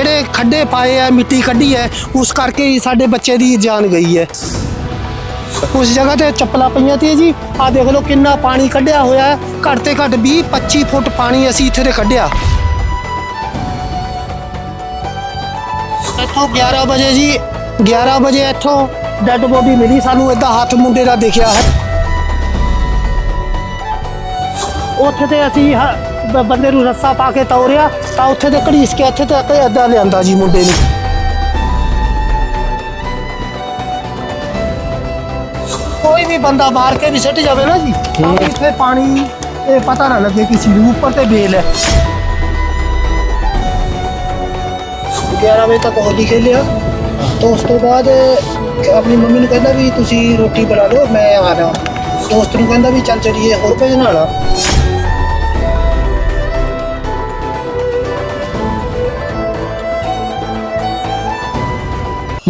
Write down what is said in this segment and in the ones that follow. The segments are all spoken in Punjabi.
ਜਿਹੜੇ ਖੱਡੇ ਪਾਏ ਆ, ਮਿੱਟੀ ਕੱਢੀ ਹੈ, ਉਸ ਕਰਕੇ ਹੀ ਸਾਡੇ ਬੱਚੇ ਦੀ ਜਾਨ ਗਈ ਹੈ। ਉਸ ਜਗ੍ਹਾ ਤੇ ਚੱਪਲਾਂ ਪਈਆਂ ਤੇ ਜੀ ਆ ਦੇਖ ਲਓ ਕਿੰਨਾ ਪਾਣੀ ਕੱਢਿਆ ਹੋਇਆ ਹੈ। ਘੱਟ ਤੇ ਘੱਟ 20 25 ਫੁੱਟ ਪਾਣੀ ਅਸੀਂ ਇੱਥੇ ਤੇ ਕੱਢਿਆ। ਇੱਥੋਂ 11 ਵਜੇ ਜੀ 11 ਵਜੇ ਇੱਥੋਂ ਡੈੱਡ ਬੋਡੀ ਮਿਲੀ ਸਾਨੂੰ, ਏਦਾਂ ਹੱਥ ਮੁੰਡੇ ਦਾ ਦਿਖਿਆ ਹੈ। ਉੱਥੇ ਤੇ ਅਸੀਂ ਬੰਦੇ ਨੂੰ ਰੱਸਾ ਪਾ ਕੇ ਤੋਰਿਆ ਤਾਂ ਉੱਥੇ ਤੇ ਘੜੀਸ ਕੇ ਇੱਥੇ ਤੱਕ ਏਦਾਂ ਲਿਆਂਦਾ ਜੀ ਮੁੰਡੇ ਨੂੰ। ਕੋਈ ਵੀ ਬੰਦਾ ਮਾਰ ਕੇ ਵੀ ਸਿੱਟ ਜਾਵੇ ਨਾ ਜੀ ਤਾਂ ਇੱਥੇ ਪਾਣੀ ਇਹ ਪਤਾ ਨਾ ਲੱਗੇ ਕਿਸੇ ਨੂੰ ਉੱਪਰ ਤੇ ਬੇਲ ਹੈ। 11 ਵਜੇ ਤੱਕ ਹੋਲੀ ਖੇਲਿਆ। ਤਾਂ ਉਸ ਤੋਂ ਬਾਅਦ ਆਪਣੀ ਮੰਮੀ ਨੂੰ ਕਹਿੰਦਾ ਵੀ ਤੁਸੀਂ ਰੋਟੀ ਬਣਾ ਲਓ ਮੈਂ ਆ ਰਿਹਾ। ਦੋਸਤ ਨੂੰ ਕਹਿੰਦਾ ਵੀ ਚੱਲ ਚਲੀਏ ਹੋਰ ਕੁਝ ਨਾਲਾ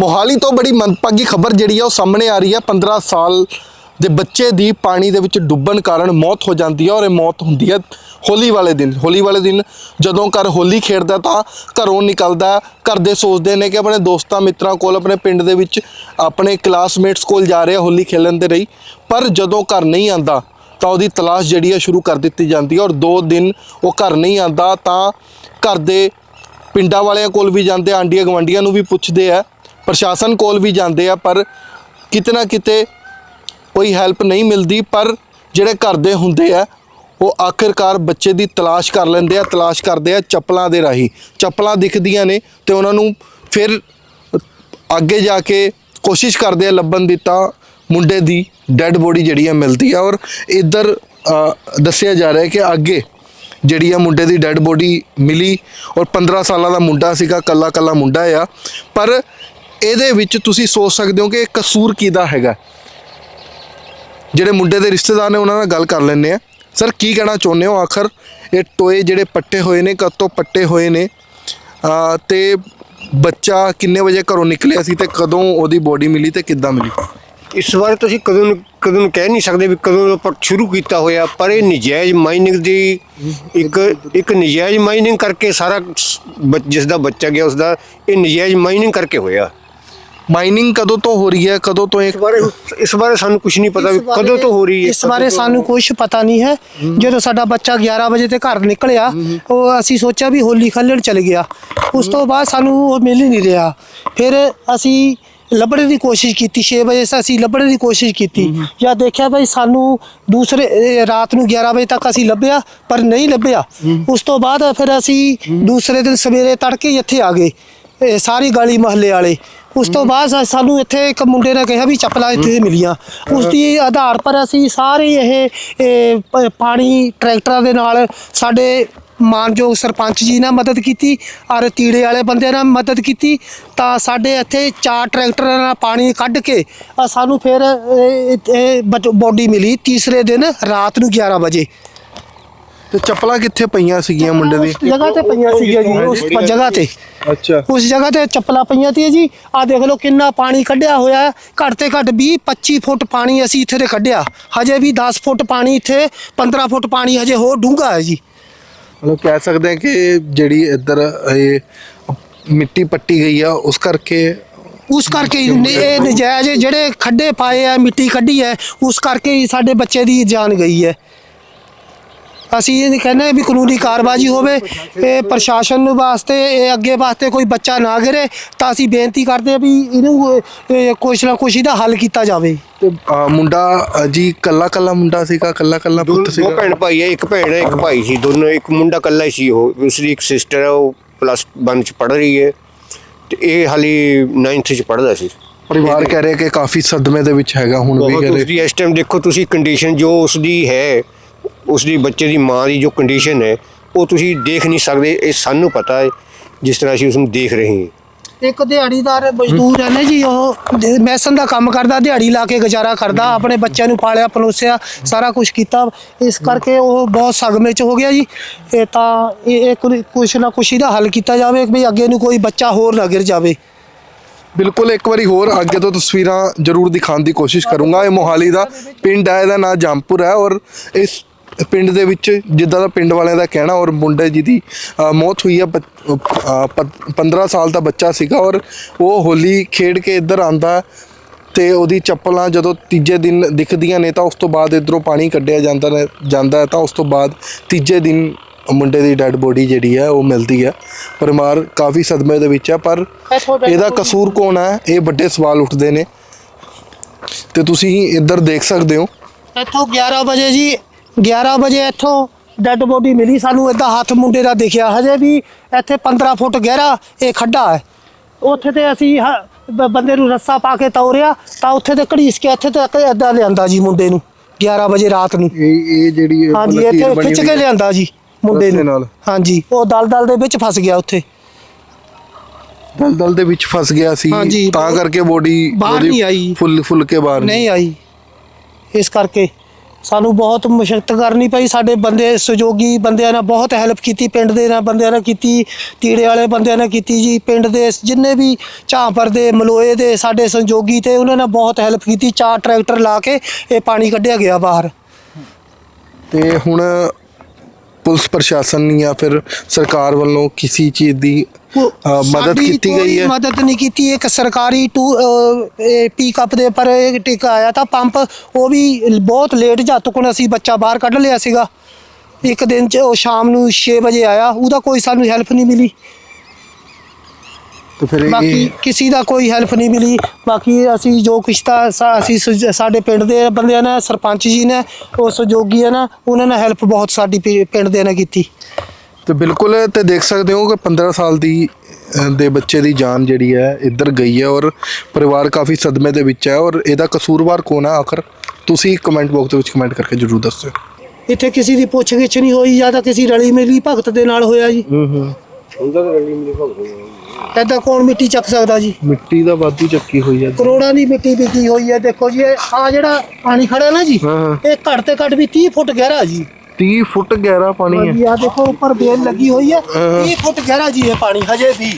ਮੋਹਾਲੀ ਤੋਂ ਬੜੀ ਮੰਦਭਾਗੀ ਖਬਰ ਜਿਹੜੀ ਆ ਉਹ ਸਾਹਮਣੇ ਆ ਰਹੀ ਹੈ 15 ਸਾਲ ਦੇ ਬੱਚੇ ਦੀ ਪਾਣੀ ਦੇ ਵਿੱਚ ਡੁੱਬਣ ਕਾਰਨ ਮੌਤ ਹੋ ਜਾਂਦੀ ਹੈ ਔਰ ਇਹ ਮੌਤ ਹੁੰਦੀ ਹੈ ਹੋਲੀ ਵਾਲੇ ਦਿਨ। ਹੋਲੀ ਵਾਲੇ ਦਿਨ ਜਦੋਂ ਘਰ ਹੋਲੀ ਖੇਡਦਾ ਤਾਂ ਘਰੋਂ ਨਿਕਲਦਾ ਘਰ ਦੇ ਸੋਚਦੇ ਨੇ ਕਿ ਆਪਣੇ ਦੋਸਤਾਂ ਮਿੱਤਰਾਂ ਕੋਲ ਆਪਣੇ ਪਿੰਡ ਦੇ ਵਿੱਚ ਆਪਣੇ ਕਲਾਸਮੇਟਸ ਕੋਲ ਜਾ ਰਿਹਾ ਹੋਲੀ ਖੇਡਣ ਦੇ ਲਈ। ਪਰ ਜਦੋਂ ਘਰ ਨਹੀਂ ਆਂਦਾ ਤਾਂ ਉਹਦੀ ਤਲਾਸ਼ ਜਿਹੜੀ ਹੈ ਸ਼ੁਰੂ ਕਰ ਦਿੱਤੀ ਜਾਂਦੀ ਹੈ ਔਰ 2 ਦਿਨ ਉਹ ਘਰ ਨਹੀਂ ਆਂਦਾ ਤਾਂ ਘਰ ਦੇ ਪਿੰਡਾਂ ਵਾਲਿਆਂ ਕੋਲ ਵੀ ਜਾਂਦੇ ਆ, ਆਂਡੀਆਂ ਗਵਾਂਡੀਆਂ ਨੂੰ ਵੀ ਪੁੱਛਦੇ ਆ ਪ੍ਰਸ਼ਾਸਨ ਕੋਲ ਵੀ ਜਾਂਦੇ ਆ, ਪਰ ਕਿਤੇ ਨਾ ਕਿਤੇ ਕੋਈ ਹੈਲਪ ਨਹੀਂ ਮਿਲਦੀ, ਪਰ ਜਿਹੜੇ ਘਰ ਦੇ ਹੁੰਦੇ ਆ, ਉਹ ਆਖਿਰਕਾਰ ਬੱਚੇ ਦੀ ਤਲਾਸ਼ ਕਰ ਲੈਂਦੇ ਆ, ਤਲਾਸ਼ ਕਰਦੇ ਆ ਚੱਪਲਾਂ ਦੇ ਰਾਹੀਂ। ਚੱਪਲਾਂ ਦਿਖਦੀਆਂ ਨੇ ਤੇ ਉਹਨਾਂ ਨੂੰ ਫਿਰ ਅੱਗੇ ਜਾ ਕੇ ਕੋਸ਼ਿਸ਼ ਕਰਦੇ ਆ ਲੱਭਣ ਦੀ ਤਾਂ ਮੁੰਡੇ ਦੀ ਡੈੱਡ ਬੋਡੀ ਜਿਹੜੀ ਆ ਮਿਲਦੀ ਆ। ਔਰ ਇੱਧਰ ਦੱਸਿਆ ਜਾ ਰਿਹਾ ਹੈ ਕਿ ਅੱਗੇ ਜਿਹੜੀ ਆ ਮੁੰਡੇ ਦੀ ਡੈੱਡ ਬੋਡੀ ਮਿਲੀ ਔਰ 15 ਸਾਲਾਂ ਦਾ ਮੁੰਡਾ ਸੀਗਾ ਕੱਲਾ ਕੱਲਾ ਮੁੰਡਾ ਆ। ਪਰ ਇਹਦੇ ਵਿੱਚ ਤੁਸੀਂ ਸੋਚ ਸਕਦੇ ਹੋ ਕਿ ਕਸੂਰ ਕਿਹਦਾ ਹੈਗਾ? ਜਿਹੜੇ ਮੁੰਡੇ ਦੇ ਰਿਸ਼ਤੇਦਾਰ ਨੇ ਉਹਨਾਂ ਨਾਲ ਗੱਲ ਕਰ ਲੈਂਦੇ ਆ। ਸਰ ਕੀ ਕਹਿਣਾ ਚਾਹੁੰਦੇ ਹੋ? ਆਖਰ ਇਹ ਟੋਏ ਜਿਹੜੇ ਪੱਟੇ ਹੋਏ ਨੇ ਕਦੋਂ ਪੱਟੇ ਹੋਏ ਨੇ? ਅ, ਤੇ ਬੱਚਾ ਕਿੰਨੇ ਵਜੇ ਘਰੋਂ ਨਿਕਲਿਆ ਸੀ ਤੇ ਕਦੋਂ ਉਹਦੀ ਬੋਡੀ ਮਿਲੀ ਤੇ ਕਿੱਦਾਂ ਮਿਲੀ? ਇਸ ਬਾਰੇ ਤੁਸੀਂ ਕਦੋਂ ਕਦੋਂ ਨੂੰ ਕਹਿ ਨਹੀਂ ਸਕਦੇ ਵੀ ਕਦੋਂ ਆਪਾਂ ਸ਼ੁਰੂ ਕੀਤਾ ਹੋਇਆ ਪਰ ਇਹ ਨਜਾਇਜ਼ ਮਾਈਨਿੰਗ ਦੀ ਇੱਕ ਇੱਕ ਨਜਾਇਜ਼ ਮਾਈਨਿੰਗ ਕਰਕੇ ਸਾਰਾ ਬ- ਜਿਸ ਦਾ ਬੱਚਾ ਗਿਆ ਉਸ ਦਾ ਇਹ ਨਜਾਇਜ਼ ਮਾਈਨਿੰਗ ਕਰਕੇ ਹੋਇਆ। ਮਾਈਨਿੰਗ ਕਦੋਂ ਤੋਂ ਹੋ ਰਹੀ ਹੈ? ਕਦੋਂ ਤੋਂ ਇਹ ਇਸ ਬਾਰੇ ਇਸ ਬਾਰੇ ਸਾਨੂੰ ਕੁਝ ਨਹੀਂ ਪਤਾ ਵੀ ਇਸ ਬਾਰੇ- ਕਦੋਂ ਤੋਂ ਹੋ ਰਹੀ ਹੈ ਇਸ ਬਾਰੇ ਸਾਨੂੰ ਕੁਝ ਪਤਾ ਨਹੀਂ ਹੈ। ਜਦੋਂ ਸਾਡਾ ਬੱਚਾ 11 ਵਜੇ ਤੇ ਘਰ ਨਿਕਲਿਆ ਉਹ ਅਸੀਂ ਸੋਚਿਆ ਵੀ ਹੋਲੀ ਖੇਲਣ ਚਲ ਗਿਆ। ਉਸ ਤੋਂ ਬਾਅਦ ਸਾਨੂੰ ਉਹ ਮਿਲ ਹੀ ਨਹੀਂ ਰਿਹਾ। ਫਿਰ ਅਸੀਂ ਲੱਭਣ ਦੀ ਕੋਸ਼ਿਸ਼ ਕੀਤੀ। 6 ਵਜੇ ਸੇ ਅਸੀਂ ਲੱਭਣ ਦੀ ਕੋਸ਼ਿਸ਼ ਕੀਤੀ। ਜਾਂ ਦੇਖਿਆ ਬਈ ਸਾਨੂੰ ਦੂਸਰੇ ਇਹ ਰਾਤ ਨੂੰ 11 ਵਜੇ ਤੱਕ ਅਸੀਂ ਲੱਭਿਆ ਪਰ ਨਹੀਂ ਲੱਭਿਆ। ਉਸ ਤੋਂ ਬਾਅਦ ਫਿਰ ਅਸੀਂ ਦੂਸਰੇ ਦਿਨ ਸਵੇਰੇ ਤੜਕੇ ਹੀ ਇੱਥੇ ਆ ਗਏ। ਇਹ ਸਾਰੀ ਗਲੀ ਮਹੱਲੇ ਵਾਲੇ। ਉਸ ਤੋਂ ਬਾਅਦ ਸਾ- ਸਾਨੂੰ ਇੱਥੇ ਇੱਕ ਮੁੰਡੇ ਨੇ ਕਿਹਾ ਵੀ ਚੱਪਲਾਂ ਇੱਥੇ ਮਿਲੀਆਂ। ਉਸ ਦੀ ਆਧਾਰ ਪਰ ਅਸੀਂ ਸਾਰੇ ਇਹ ਇਹ ਪ- ਪਾਣੀ ਟਰੈਕਟਰਾਂ ਦੇ ਨਾਲ ਸਾਡੇ ਮਾਨਯੋਗ ਸਰਪੰਚ ਜੀ ਨਾਲ ਮਦਦ ਕੀਤੀ, ਔਰ ਤੀੜੇ ਵਾਲੇ ਬੰਦੇ ਨਾਲ ਮਦਦ ਕੀਤੀ, ਤਾਂ ਸਾਡੇ ਇੱਥੇ ਚਾਰ ਟਰੈਕਟਰਾਂ ਨਾਲ ਪਾਣੀ ਕੱਢ ਕੇ, ਅ, ਸਾਨੂੰ ਫਿਰ ਇਹ- ਇਹ ਬੋਡੀ ਮਿਲੀ ਤੀਸਰੇ ਦਿਨ ਰਾਤ ਨੂੰ 11 ਵਜੇ। ਤੇ ਚੱਪਲਾਂ ਕਿੱਥੇ ਪਈਆਂ ਸੀਗੀਆਂ ਮੁੰਡੇ ਦੀ? ਉਸ ਜਗ੍ਹਾ ਤੇ ਪਈਆਂ ਸੀਗੀਆਂ ਜੀ ਉਸ ਜਗ੍ਹਾ ਤੇ। ਅੱਛਾ। ਉਸ ਜਗ੍ਹਾ ਤੇ ਚੱਪਲਾਂ ਪਈਆਂ ਤੀ ਜੀ। ਆ ਦੇਖ ਲਓ ਕਿੰਨਾ ਪਾਣੀ ਕੱਢਿਆ ਹੋਇਆ ਹੈ। ਘੱਟ ਤੇ ਘੱਟ 20 25 ਫੁੱਟ ਪਾਣੀ ਅਸੀਂ ਇੱਥੇ ਤੇ ਕੱਢਿਆ। ਹਜੇ ਵੀ 10 ਫੁੱਟ ਪਾਣੀ ਇੱਥੇ 15 ਫੁੱਟ ਪਾਣੀ ਹਜੇ ਹੋਰ ਡੂੰਘਾ ਹੈ ਜੀ। ਮਤਲਬ ਕਹਿ ਸਕਦੇ ਹਾਂ ਕਿ ਜਿਹੜੀ ਇੱਧਰ ਇਹ ਮਿੱਟੀ ਪੱਟੀ ਗਈ ਆ ਉਸ ਕਰਕੇ ਉਸ ਕਰਕੇ ਹੀ ਨ- ਇਹ ਨਜਾਇਜ਼ ਜਿਹੜੇ ਖੱਡੇ ਪਾਏ ਆ ਮਿੱਟੀ ਕੱਢੀ ਹੈ ਉਸ ਕਰਕੇ ਹੀ ਸਾਡੇ ਬੱਚੇ ਦੀ ਜਾਨ ਗਈ ਹੈ। ਅਸੀਂ ਇਹ ਕਹਿੰਦੇ ਹਾਂ ਵੀ ਕਾਨੂੰਨੀ ਕਾਰਵਾਈ ਹੋਵੇ ਇਹ ਪ੍ਰਸ਼ਾਸਨ ਨੂੰ ਵਾਸਤੇ ਇਹ ਅੱਗੇ ਵਾਸਤੇ ਕੋਈ ਬੱਚਾ ਨਾ ਗਿਰੇ ਤਾਂ ਅਸੀਂ ਬੇਨਤੀ ਕਰਦੇ ਹਾਂ ਵੀ ਇਹਨੂੰ ਇਹ- ਕੁਛ ਨਾ ਕੁਛ ਇਹਦਾ ਹੱਲ ਕੀਤਾ ਜਾਵੇ। ਤੇ ਅ, ਮੁੰਡਾ ਅ, ਜੀ ਕੱਲਾ ਕੱਲਾ ਮੁੰਡਾ ਸੀਗਾ ਕੱਲਾ ਕੱਲਾ ਦੋ ਪੁੱਤ ਦੋ ਸੀਗਾ? ਭੈਣ ਭਾਈ ਹੈ ਇੱਕ ਭੈਣ ਹੈ ਇੱਕ ਭਾਈ ਸੀ ਦੋਨੋਂ ਇੱਕ ਮੁੰਡਾ ਕੱਲਾ ਹੀ ਸੀ ਉਹ ਉਸ ਦੀ ਇੱਕ ਸਿਸਟਰ ਹੈ ਉਹ ਪਲੱਸ 1 ਚ ਪੜ੍ਹ ਰਹੀ ਹੈ ਤੇ ਇਹ ਹਾਲੀ 9th ਚ ਪੜ੍ਹਦਾ ਸੀ। ਪਰਿਵਾਰ ਕਹਿ ਰਿਹਾ ਕਿ ਕਾਫੀ ਸਦਮੇ ਦੇ ਵਿੱਚ ਹੈਗਾ ਹੁਣ ਵੀ ਬਹੁਤ ਕਹਿ ਰਹੇ ਇਸ ਟਾਈਮ ਦੇਖੋ ਤੁਸੀਂ ਕੰਡੀਸ਼ਨ ਜੋ ਉਸ ਦੀ ਹੈ ਉਸ ਦੀ ਬੱਚੇ ਦੀ ਮਾਂ ਦੀ ਜੋ ਕੰਡੀਸ਼ਨ ਹੈ ਉਹ ਤੁਸੀਂ ਦੇਖ ਨਹੀਂ ਸਕਦੇ ਇਹ ਸਾਨੂੰ ਪਤਾ ਹੈ ਜਿਸ ਤਰ੍ਹਾਂ ਅਸੀਂ ਉਸ ਨੂੰ ਦੇਖ ਰਹੇ ਹਾਂ। ਇੱਕ ਦਿਹਾੜੀਦਾਰ ਮਜ਼ਦੂਰ ਹੈ ਨਾ ਜੀ ਉਹ ਮੈਸਨ ਦਾ ਕੰਮ ਕਰਦਾ ਦਿਹਾੜੀ ਲਾ ਕੇ ਗੁਜ਼ਾਰਾ ਕਰਦਾ ਆਪਣੇ ਬੱਚਿਆਂ ਨੂੰ ਪਾਲਿਆ ਪਲੋਸਿਆ ਸਾਰਾ ਕੁਝ ਕੀਤਾ। ਇਸ ਕਰਕੇ ਉਹ ਬਹੁਤ ਸਗਮੇ ਚ ਹੋ ਗਿਆ ਜੀ। ਇਹ ਤਾਂ ਇਹ ਕੁਛ ਨਾ ਕੁਛ ਇਹਦਾ ਹੱਲ ਕੀਤਾ ਜਾਵੇ ਵੀ ਅੱਗੇ ਨੂੰ ਕੋਈ ਬੱਚਾ ਹੋਰ ਨਾ ਗਿਰ ਜਾਵੇ। ਬਿਲਕੁਲ ਇੱਕ ਵਾਰੀ ਹੋਰ ਅੱਗੇ ਤੋਂ ਤਸਵੀਰਾਂ ਜ਼ਰੂਰ ਦਿਖਾਉਣ ਦੀ ਕੋਸ਼ਿਸ਼ ਕਰੂੰਗਾ। ਇਹ ਮੋਹਾਲੀ ਦਾ ਪਿੰਡ ਹੈ ਇਹਦਾ ਨਾਂ ਜੰਪੁਰ ਹੈ ਔਰ ਇਸ ਪਿੰਡ ਦੇ ਵਿੱਚ ਜਿੱਦਾਂ ਦਾ ਪਿੰਡ ਵਾਲਿਆਂ ਦਾ ਕਹਿਣਾ ਔਰ ਮੁੰਡੇ ਜੀ ਦੀ ਮੌਤ ਹੋਈ ਆ 15 ਸਾਲ ਦਾ ਬੱਚਾ ਸੀਗਾ ਔਰ ਉਹ ਹੋਲੀ ਖੇਡ ਕੇ ਇੱਧਰ ਆਂਦਾ ਤੇ ਉਹਦੀ ਚੱਪਲਾਂ ਜਦੋਂ ਤੀਜੇ ਦਿਨ ਦਿਖਦੀਆਂ ਨੇ ਤਾਂ ਉਸ ਤੋਂ ਬਾਅਦ ਇਧਰੋਂ ਪਾਣੀ ਕੱਢਿਆ ਜਾਂਦਾ ਜਾਂਦਾ ਤਾਂ ਉਸ ਤੋਂ ਬਾਅਦ ਤੀਜੇ ਦਿਨ ਮੁੰਡੇ ਦੀ ਡੈੱਡ ਬੋਡੀ ਜਿਹੜੀ ਹੈ ਉਹ ਮਿਲਦੀ ਹੈ ਪਰਿਵਾਰ ਕਾਫੀ ਸਦਮੇ ਦੇ ਵਿੱਚ ਹੈ ਪਰ ਇਹਦਾ ਕਸੂਰ ਕੌਣ ਹੈ ਇਹ ਵੱਡੇ ਸਵਾਲ ਉੱਠਦੇ ਨੇ। ਤੇ ਤੁਸੀਂ ਇੱਧਰ ਦੇਖ ਸਕਦੇ ਹੋ। ਇੱਥੋਂ 11 ਵਜੇ ਜੀ 11 ਵਜੇ ਇੱਥੋਂ ਡੈੱਡ ਬੋਡੀ ਮਿਲੀ ਸਾਨੂੰ ਇਦਾਂ ਹੱਥ ਮੁੰਡੇ ਦਾ ਦਿਖਿਆ ਹਜੇ ਵੀ ਇੱਥੇ 15 ਫੁੱਟ ਗਹਿਰਾ ਇਹ ਖੱਡਾ ਹੈ ਉੱਥੇ ਤੇ ਅਸੀਂ ਬੰਦੇ ਨੂੰ ਰੱਸਾ ਪਾ ਕੇ ਤੋਰਿਆ ਤਾਂ ਉੱਥੇ ਤੇ ਘੜੀਸ ਕੇ ਇੱਥੇ ਤੱਕ ਏਦਾਂ ਲਿਆਂਦਾ ਜੀ ਮੁੰਡੇ ਨੂੰ 11 ਵਜੇ ਰਾਤ ਨੂੰ ਇਹ ਇਹ ਜਿਹੜੀ ਹਾਂਜੀ ਇੱਥੇ ਖਿੱਚ ਕੇ। ਲਿਆਂਦਾ ਜੀ ਮੁੰਡੇ ਨੂੰ ਨਾਲ। ਹਾਂਜੀ ਉਹ ਦਲਦਲ ਦੇ ਵਿੱਚ ਫਸ ਗਿਆ ਉੱਥੇ ਦਲਦਲ ਦੇ ਵਿੱਚ ਫਸ ਗਿਆ ਸੀ ਤਾਂ ਕਰਕੇ ਬੋਡੀ ਬਾਹਰ ਨਹੀਂ ਆਈ। ਫੁੱਲ ਫੁੱਲ ਕੇ ਬਾਹਰ ਨਹੀਂ ਆਈ ਇਸ ਕਰਕੇ ਸਾਨੂੰ ਬਹੁਤ ਮੁਸ਼ਕਲ ਕਰਨੀ ਪਈ, ਸਾਡੇ ਬੰਦੇ ਸਹਿਯੋਗੀ ਬੰਦਿਆਂ ਨੇ ਬਹੁਤ ਹੈਲਪ ਕੀਤੀ, ਪਿੰਡ ਦੇ ਨਾਲ ਬੰਦਿਆਂ ਨੇ ਕੀਤੀ, ਤੀੜੇ ਵਾਲੇ ਬੰਦਿਆਂ ਨੇ ਕੀਤੀ ਜੀ, ਪਿੰਡ ਦੇ ਜਿੰਨੇ ਵੀ ਝਾਂਪਰ ਦੇ, ਮਲੋਏ ਦੇ, ਸਾਡੇ ਸਹਿਯੋਗੀ ਤੇ ਉਹਨਾਂ ਨੇ ਬਹੁਤ ਹੈਲਪ ਕੀਤੀ, ਚਾਰ ਟਰੈਕਟਰ ਲਾ ਕੇ ਇਹ ਪਾਣੀ ਕੱਢਿਆ ਗਿਆ ਬਾਹਰ। ਤੇ ਹੁਣ ਪੁਲਿਸ ਪ੍ਰਸ਼ਾਸਨ ਜਾਂ ਫਿਰ ਸਰਕਾਰ ਵੱਲੋਂ ਕਿਸੇ ਚੀਜ਼ ਦੀ ਮਦਦ ਸਾਡੀ ਕੀਤੀ ਗਈ ਕੋਈ ਹੈ? ਮਦਦ ਨਹੀਂ ਕੀਤੀ। ਇੱਕ ਸਰਕਾਰੀ ਟੂ ਪਿਕਅਪ ਦੇ ਪਰ ਇੱਕ ਟਿਕਾ ਆਇਆ ਤਾਂ ਪੰਪ ਉਹ ਵੀ ਬਹੁਤ ਲੇਟ ਜਾ ਤੁਕਣ ਅਸੀਂ ਬੱਚਾ ਬਾਹਰ ਕੱਢ ਲਿਆ ਸੀਗਾ। ਇੱਕ ਦਿਨ ਚ ਉਹ ਸ਼ਾਮ ਨੂੰ 6 ਵਜੇ ਆਇਆ। ਉਹਦਾ ਕੋਈ ਸਾਨੂੰ ਹੈਲਪ ਨਹੀਂ ਮਿਲੀ। ਤੇ ਫਿਰ ਬਾਕੀ ਇਹ ਕਿਸੇ ਦਾ ਕੋਈ ਹੈਲਪ ਨਹੀਂ ਮਿਲੀ। ਬਾਕੀ ਅਸੀਂ ਜੋ ਕੁਛ ਤਾਂ ਸਾ- ਅਸੀਂ ਸੁਜ- ਸਾਡੇ ਪਿੰਡ ਦੇ ਬੰਦਿਆਂ ਨੇ ਸਰਪੰਚ ਜੀ ਨੇ ਉਹ ਸਹਿਯੋਗੀ ਹੈ ਨਾ ਉਹਨਾਂ ਨੇ ਹੈਲਪ ਬਹੁਤ ਸਾਡੀ ਪਿ- ਪਿੰਡ ਦੇ ਨੇ ਕੀਤੀ। ਤੇ ਬਿਲਕੁਲ ਤੇ ਦੇਖ ਸਕਦੇ ਹੋ ਕਿ 15 ਸਾਲ ਦੀ ਅ, ਦੇ ਬੱਚੇ ਦੀ ਜਾਨ ਜਿਹੜੀ ਹੈ ਇੱਧਰ ਗਈ ਹੈ ਔਰ ਪਰਿਵਾਰ ਕਾਫੀ ਸਦਮੇ ਦੇ ਵਿੱਚ ਹੈ ਔਰ ਇਹਦਾ ਕਸੂਰਵਾਰ ਕੌਣ ਹੈ ਆਖਰ? ਤੁਸੀਂ ਕਮੈਂਟ ਬਾਕਸ ਦੇ ਵਿੱਚ ਕਮੈਂਟ ਕਰਕੇ ਜਰੂਰ ਦੱਸਿਓ। ਇੱਥੇ ਕਿਸੇ ਦੀ ਪੁੱਛ ਗਿੱਛ ਨਹੀਂ ਹੋਈ ਜਾਂ ਤਾਂ ਕਿਸੇ ਰਲੀ ਮਿਲੀ ਭਗਤ ਦੇ ਨਾਲ ਹੋਇਆ ਜੀ। ਹੂੰ ਹੂੰ। ਐਦਾਂ ਕੌਣ ਮਿੱਟੀ ਚੱਕ ਸਕਦਾ ਜੀ? ਮਿੱਟੀ ਦਾ ਵਾਧੂ ਚੱਕੀ ਹੋਈ ਹੈ ਕਰੋੜਾਂ ਦੀ ਮਿੱਟੀ ਵਿਕੀ ਹੋਈ ਹੈ ਦੇਖੋ ਜੀ ਆ ਜਿਹੜਾ ਪਾਣੀ ਖੜਾ ਨਾ ਜੀ। ਇਹ ਘੱਟ ਤੇ ਘੱਟ ਵੀ 30 ਫੁੱਟ ਗਹਿਰਾ ਜੀ। 30 ਫੁੱਟ ਗਹਿਰਾ ਪਾਣੀ ਹੈ ਆ ਦੇਖੋ ਉੱਪਰ ਬੇਲ ਲੱਗੀ ਹੋਈ ਹੈ 30 ਫੁੱਟ ਗਹਿਰਾ ਜੀ ਇਹ ਪਾਣੀ ਹਜੇ ਵੀ।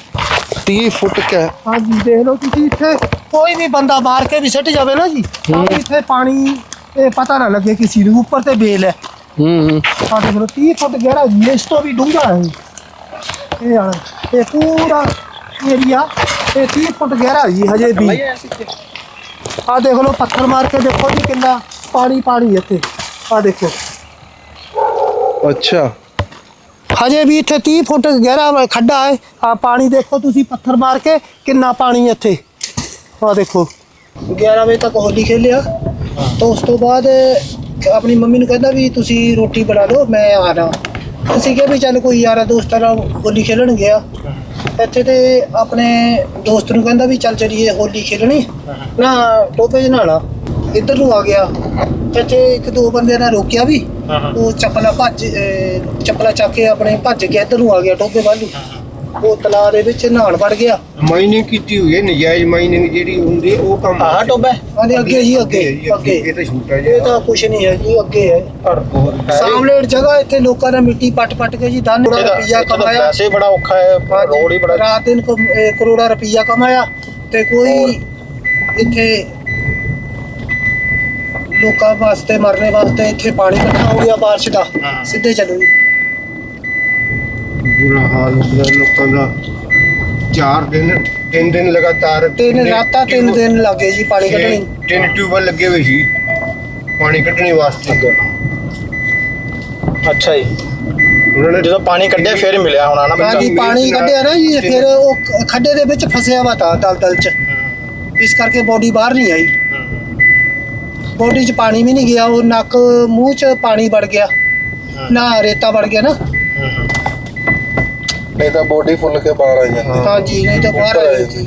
30 ਫੁੱਟ ਕੈ ਹਾਂਜੀ ਦੇਖ ਲਓ ਤੁਸੀਂ ਇੱਥੇ ਕੋਈ ਵੀ ਬੰਦਾ ਮਾਰ ਕੇ ਵੀ ਸਿੱਟ ਜਾਵੇ ਨਾ ਜੀ ਇੱਥੇ ਪਾਣੀ ਇਹ ਪਤਾ ਨਾ ਲੱਗੇ ਕਿਸੇ ਨੂੰ ਉੱਪਰ ਤੇ ਬੇਲ ਹੈ। ਹੂੰ ਹੂੰ। ਦੇਖ ਲਓ 30 ਫੁੱਟ ਗਹਿਰਾ ਜੀ ਇਸ ਤੋਂ ਵੀ ਡੂੰਘਾ ਹੈ। ਇਹ ਆ ਇਹ ਪੂਰਾ ਏਰੀਆ ਇਹ 30 ਫੁੱਟ ਗਹਿਰਾ ਜੀ ਹਜੇ ਵੀ। ਆ ਦੇਖ ਲਓ ਪੱਥਰ ਮਾਰ ਕੇ ਦੇਖੋ ਜੀ ਕਿੰਨਾ ਪਾਣੀ ਪਾਣੀ ਇੱਥੇ। ਆ ਦੇਖੋ ਅੱਛਾ। ਹਜੇ ਵੀ ਇੱਥੇ 30 ਫੁੱਟ ਗਹਿਰਾ ਖੱਡਾ ਹੈ। ਆ ਪਾਣੀ ਦੇਖੋ ਤੁਸੀਂ ਪੱਥਰ ਮਾਰ ਕੇ ਕਿੰਨਾ ਪਾਣੀ ਇੱਥੇ। ਆ ਦੇਖੋ। 11 ਵਜੇ ਤੱਕ ਹੋਲੀ ਖੇਲਿਆ ਤਾਂ ਉਸ ਤੋਂ ਬਾਅਦ ਆਪਣੀ ਮੰਮੀ ਨੂੰ ਕਹਿੰਦਾ ਵੀ ਤੁਸੀਂ ਰੋਟੀ ਬਣਾ ਲਓ ਮੈਂ ਆ ਰਹਾ ਅਸੀਂ ਕਿਹਾ ਵੀ ਚੱਲ ਕੋਈ ਯਾਰਾ ਦੋਸਤਾਂ ਨਾਲ ਹੋਲੀ ਖੇਲਣ ਗਿਆ। ਇੱਥੇ ਤੇ ਆਪਣੇ ਦੋਸਤ ਨੂੰ ਕਹਿੰਦਾ ਵੀ ਚੱਲ ਚਲੀਏ ਹੋਲੀ ਖੇਲਣੀ ਨਾ ਟੋਪੇ 'ਚ ਨਹਾਣਾ ਇੱਧਰ ਨੂੰ ਆ ਗਿਆ। ਇੱਥੇ ਇੱਕ ਦੋ ਬੰਦੇ ਨੇ ਰੋਕਿਆ ਵੀ। ਉਹ ਚੱਪਲਾ ਭੱਜ ਅਹ ਚੱਪਲਾ ਚੱਕ ਕੇ ਆਪਣੇ ਭੱਜ ਗਿਆ ਇੱਧਰ ਨੂੰ ਆ ਗਿਆ ਟੋਪੇ ਵੱਲ ਨੂੰ। ਉਹ ਤਲਾਅ ਦੇ ਵਿੱਚ ਨਹਾਣ ਵੜ ਗਿਆ। ਮਾਈਨਿੰਗ ਕੀਤੀ ਹੋਈ ਹੈ ਨਜਾਇਜ਼ ਮਾਈਨਿੰਗ ਜਿਹੜੀ ਹੁੰਦੀ ਹੈ ਉਹ ਕੰਮ ਆਹ ਟੋਬਾ ਹਾਂਜੀ ਅੱਗੇ ਜੀ ਅੱਗੇ ਅੱਗੇ ਇਹ ਤਾਂ ਛੋਟਾ ਇਹ ਜਿਹਾ ਤਾਂ ਕੁਛ ਨਹੀਂ ਹੈ ਜੀ ਅੱਗੇ ਹੈ। ਬਹੁਤ ਸਾਹਮਣੇ ਜਗ੍ਹਾ ਇੱਥੇ ਲੋਕਾਂ ਨੇ ਮਿੱਟੀ ਪੱਟ ਪੱਟ ਕੇ ਜੀ ਦਨ ਰੁਪਈਆ ਕਮਾਇਆ। ਵੈਸੇ ਬੜਾ ਔਖਾ ਹੈ ਰੋਡ ਹੀ ਬੜਾ ਰਾਤ ਦਿਨ ਕਮ- ਇਹ ਕਰੋੜਾ ਰੁਪਈਆ ਕਮਾਇਆ ਤੇ ਕੋਈ ਇੱਥੇ ਲੋਕਾਂ ਵਾਸਤੇ ਮਰਨੇ ਵਾਸਤੇ ਇੱਥੇ ਪਾਣੀ ਇਕੱਠਾ ਹੋ ਗਿਆ ਬਾਰਿਸ਼ ਦਾ। ਸਿੱਧੇ ਚੱਲੋ ਜੀ। ਬੁਰਾ ਹਾਲ ਹੋ ਗਿਆ ਲੋਕਾਂ ਦਾ। ਚਾਰ ਦਿਨ ਤਿੰਨ ਦਿਨ ਲਗਾਤਾਰ ਤਿੰਨ ਰਾਤਾਂ ਤਿੰਨ ਦਿਨ ਲੱਗੇ ਜੀ ਪਾਣੀ ਕੱਢਣੀ। ਛੇ- ਤਿੰਨ ਟਿਊਬਲ ਲੱਗੇ ਹੋਏ ਸੀ। ਪਾਣੀ ਕੱਢਣੇ ਵਾਸਤੇ। ਅੱਛਾ ਜੀ। ਉਹਨਾਂ ਨੇ ਜਦੋਂ ਪਾਣੀ ਕੱਢਿਆ ਫਿਰ ਮਿਲਿਆ ਹੋਣਾ ਨਾ ਬੱਚਾ। ਹਾਂਜੀ ਪਾਣੀ ਕੱਢਿਆ ਨਾ ਜੀ ਫਿਰ ਉਹ ਖ- ਖੱਡੇ ਦੇ ਵਿੱਚ ਫਸਿਆ ਵਾ ਤਾਂ ਦਲਦਲ ਚ। ਇਸ ਕਰਕੇ ਬੋਡੀ ਬਾਹਰ ਨਹੀਂ ਆਈ। ਬੋਡੀ ਚ ਪਾਣੀ ਵੀ ਨਹੀਂ ਗਿਆ ਉਹ ਨੱਕ ਮੂੰਹ ਚ ਪਾਣੀ ਵੜ ਗਿਆ। ਨਾ ਰੇਤਾ ਵੜ ਗਿਆ ਨਾ। ਨਹੀਂ ਤਾਂ ਬੋਡੀ ਫੁੱਲ ਕੇ ਬਾਹਰ ਆ ਜਾਂਦੀ। ਹਾਂਜੀ ਨਹੀਂ ਤਾਂ ਬਾਹਰ ਆ ਜਾਂਦੀ।